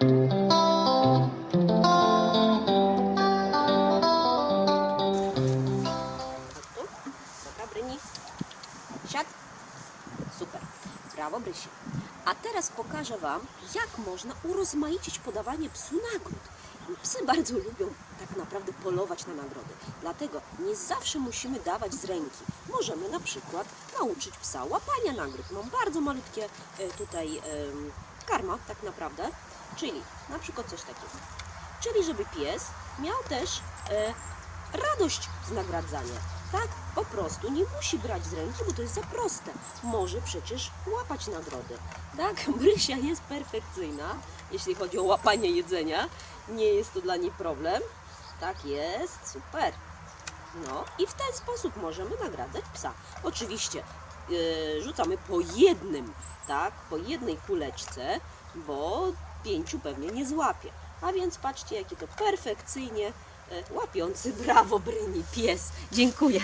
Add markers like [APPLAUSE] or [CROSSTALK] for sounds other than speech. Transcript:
Пока брині. Чат. Супер. Браво, брищі. A teraz pokażę Wam, jak można urozmaicić podawanie psu nagród. Psy bardzo lubią tak naprawdę polować na nagrody. Dlatego nie zawsze musimy dawać z ręki. Możemy na przykład nauczyć psa łapania nagród. Mam bardzo malutkie e, tutaj karma tak naprawdę. Czyli na przykład coś takiego. Czyli żeby pies miał też e, radość z nagradzania. Tak, po prostu nie musi brać z ręki, bo to jest za proste. Może przecież łapać nagrody. Tak, [LAUGHS] Brysia jest perfekcyjna, jeśli chodzi o łapanie jedzenia. Nie jest to dla niej problem. Tak jest, super. No i w ten sposób możemy nagradzać psa. Oczywiście yy, rzucamy po jednym, tak, po jednej kuleczce, bo pięciu pewnie nie złapie. A więc patrzcie, jaki to perfekcyjnie łapiący brawo bryni pies. Dziękuję.